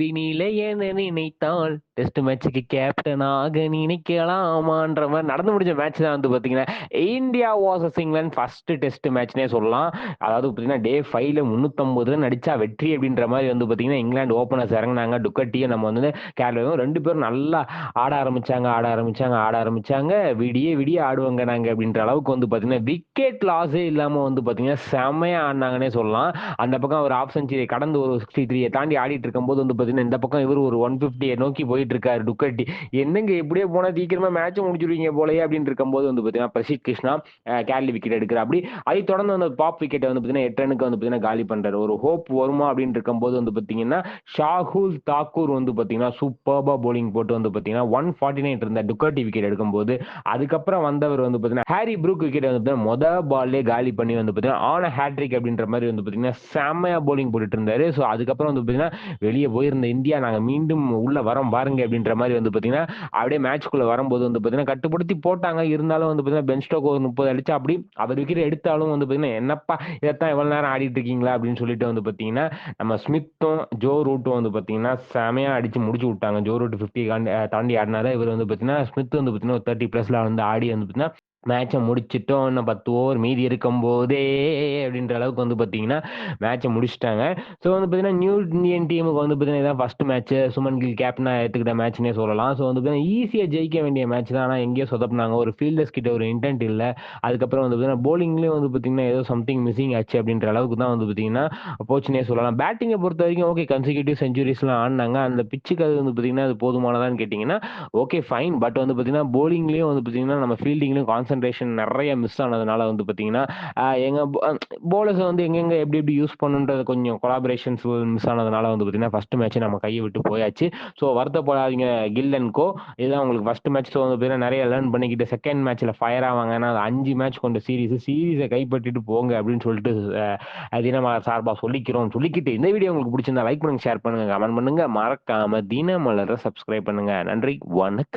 வாழ்வினிலே என நினைத்தால் டெஸ்ட் மேட்சுக்கு கேப்டனாக நினைக்கலாமான்ற மாதிரி நடந்து முடிஞ்ச மேட்ச் தான் வந்து பார்த்தீங்கன்னா India versus England first test மேட்ச்னே சொல்லலாம். அதாவது பார்த்தீங்கன்னா டே ஃபைவ்ல முந்நூற்றம்பது ரன் அடிச்சா வெற்றி அப்படின்ற மாதிரி வந்து பார்த்தீங்கன்னா இங்கிலாந்து ஓப்பனர்ஸ் இறங்கினாங்க. டுக்கட்டியும் நம்ம வந்து கேரளாவும் ரெண்டு பேரும் நல்லா ஆட ஆரம்பிச்சாங்க ஆட ஆரம்பிச்சாங்க ஆட ஆரம்பிச்சாங்க. விடிய விடிய ஆடுவாங்க நாங்கள் அப்படின்ற அளவுக்கு வந்து பார்த்தீங்கன்னா விக்கெட் லாஸே இல்லாமல் வந்து பார்த்தீங்கன்னா செம்மையாக ஆடினாங்கன்னே சொல்லலாம். அந்த பக்கம் ஒரு ஆஃப் செஞ்சுரி கடந்து ஒரு சிக்ஸ்டி த்ரீயை தாண்டி ஆடிட்டு இருக்கும்போது வந்து பார்த்தீங்கன்னா இந்த பக்கம் இவர் ஒரு ஒன் ஃபிஃப்டியை நோக்கி போயிட்டு இருக்காரு டுக்கட்டி என்னங்க எப்படியே போனால் சீக்கிரமா மேட்ச் முடிச்சிருவீங்க போலயே அப்படின்னு இருக்கும்போது வந்து பார்த்தீங்கன்னா பிரசித் கிருஷ்ணா கேரளி விக்கெட் எடுக்கிற அப்படி அதை தொடர்ந்து வந்து பாப் விக்கெட்டை வந்து பார்த்தீங்கன்னா எட்டு ரனுக்கு வந்து பார்த்தீங்கன்னா காலி பண்றாரு ஒரு ஹோப் வருமா அப்படின்னு இருக்கும்போது வந்து பார்த்தீங்கன்னா ஷாகுல் தாக்கூர் வந்து பார்த்தீங்கன்னா சூப்பர்பா போலிங் போட்டு வந்து பார்த்தீங்கன்னா ஒன் ஃபார்ட்டி நைன் இருந்த டுக்கட்டி விக்கெட் எடுக்கும்போது அதுக்கப்புறம் வந்தவர் வந்து பார்த்தீங்கன்னா ஹாரி ப்ரூக் விக்கெட் வந்து பார்த்தீங்கன்னா மொதல் பால்லே காலி பண்ணி வந்து பார்த்தீங்கன்னா ஆன ஹேட்ரிக் அப்படின்ற மாதிரி வந்து பார்த்தீங்கன்னா செம்மையா போலிங் போட்டுட்டு இருந்தாரு ஸோ அதுக்கப்புறம் வந்து பார்த்தீங்கன்னா வெளியே போய் இருந்த இந்தியா நாங்கள் மீண்டும் உள்ள வரோம் பாருங்க அப்படின்ற மாதிரி வந்து பார்த்தீங்கன்னா அப்படியே மேட்ச்க்குள்ள வரும்போது வந்து பார்த்தீங்கன்னா கட்டுப்படுத்தி போட்டாங்க. இருந்தாலும் வந்து பார்த்தீங்கன்னா பென் ஸ்டோக் ஒரு முப்பது அடிச்சு அப்படி அவர் விக்கெட் எடுத்தாலும் வந்து பார்த்தீங்கன்னா என்னப்பா இதைத்தான் எவ்வளோ நேரம் ஆடிட்டு இருக்கீங்களா? அப்படின்னு சொல்லிட்டு வந்து பார்த்தீங்கன்னா நம்ம ஸ்மித்தும் ஜோ ரூட்டும் வந்து பார்த்தீங்கன்னா செமையாக அடிச்சு முடிச்சு விட்டாங்க. ஜோ ரூட் ஃபிஃப்டி தாண்டி ஆடினால இவர் வந்து பார்த்தீங்கன்னா ஸ்மித் வந்து பார்த்தீங்கன்னா ஒரு தேர்ட்டி ப்ளஸ்ல வந்து ஆடி வந்து பார்த்தீங்கன்னா மேட்சை முடிச்சிட்டோம் இன்னும் பத்து ஓவர் மீதி இருக்கும்போதே அப்படின்ற அளவுக்கு வந்து பார்த்தீங்கன்னா மேட்சை முடிச்சிட்டாங்க ஸோ வந்து பார்த்தீங்கன்னா நியூ இந்தியன் டீமுக்கு வந்து பார்த்தீங்கன்னா இதான் ஃபர்ஸ்ட் மேட்ச் சுமன் கில் கேப்டனாக எடுத்துக்கிட்ட மேட்ச்னே சொல்லலாம் ஸோ வந்து பார்த்தீங்கன்னா ஈஸியாக ஜெயிக்க வேண்டிய மேட்ச் தான் ஆனால் எங்கேயோ சொதப்பினாங்க ஒரு ஃபீல்டர்ஸ் கிட்ட ஒரு இன்டென்ட் இல்லை அதுக்கப்புறம் வந்து பார்த்தீங்கன்னா போலிங்லேயும் வந்து பார்த்தீங்கன்னா ஏதோ சம்திங் மிஸ்ஸிங் ஆச்சு அப்படின்ற அளவுக்கு தான் வந்து பார்த்தீங்கன்னா போச்சுனே சொல்லலாம் பேட்டிங்கை பொறுத்த வரைக்கும் ஓகே கன்சிக்யூட்டிவ் செஞ்சுரிஸ்லாம் ஆடினாங்க அந்த பிச்சுக்கு அது வந்து பார்த்தீங்கன்னா அது போதுமானதான்னு கேட்டிங்கன்னா ஓகே ஃபைன் பட் வந்து பார்த்தீங்கன்னா போலிங்லேயும் வந்து பார்த்தீங்கன்னா நம்ம ஃபீல்டிங்லையும் கான்சன்ட்ரேஷன் நிறைய மிஸ் ஆனதுனால வந்து பார்த்தீங்கன்னா எங்கள் போலர்ஸை வந்து எங்கெங்கே எப்படி எப்படி யூஸ் பண்ணுன்றது கொஞ்சம் கொலாபரேஷன்ஸ் மிஸ் ஆனதுனால வந்து பார்த்தீங்கன்னா ஃபர்ஸ்ட் மேட்ச் நம்ம கையை விட்டு போயாச்சு. ஸோ வருத்தப்படாதீங்க கில் அண்ட் கோ இதுதான் உங்களுக்கு ஃபர்ஸ்ட் மேட்ச் ஸோ வந்து பார்த்தீங்கன்னா நிறைய லேர்ன் பண்ணிக்கிட்டு செகண்ட் மேட்ச்சில் ஃபயர் ஆவாங்க ஏன்னா அது அஞ்சு மேட்ச் கொண்ட சீரீஸ் சீரீஸை கைப்பற்றிட்டு போங்க அப்படின்னு சொல்லிட்டு தினமலர் சார்பாக சொல்லிக்கிறோம். சொல்லிக்கிட்டு இந்த வீடியோ உங்களுக்கு பிடிச்சிருந்தா லைக் பண்ணுங்க ஷேர் பண்ணுங்க கமெண்ட் பண்ணுங்க. மறக்காம தினமலரை சப்ஸ்கிரைப் பண்ணுங்க. நன்றி வணக்கம்.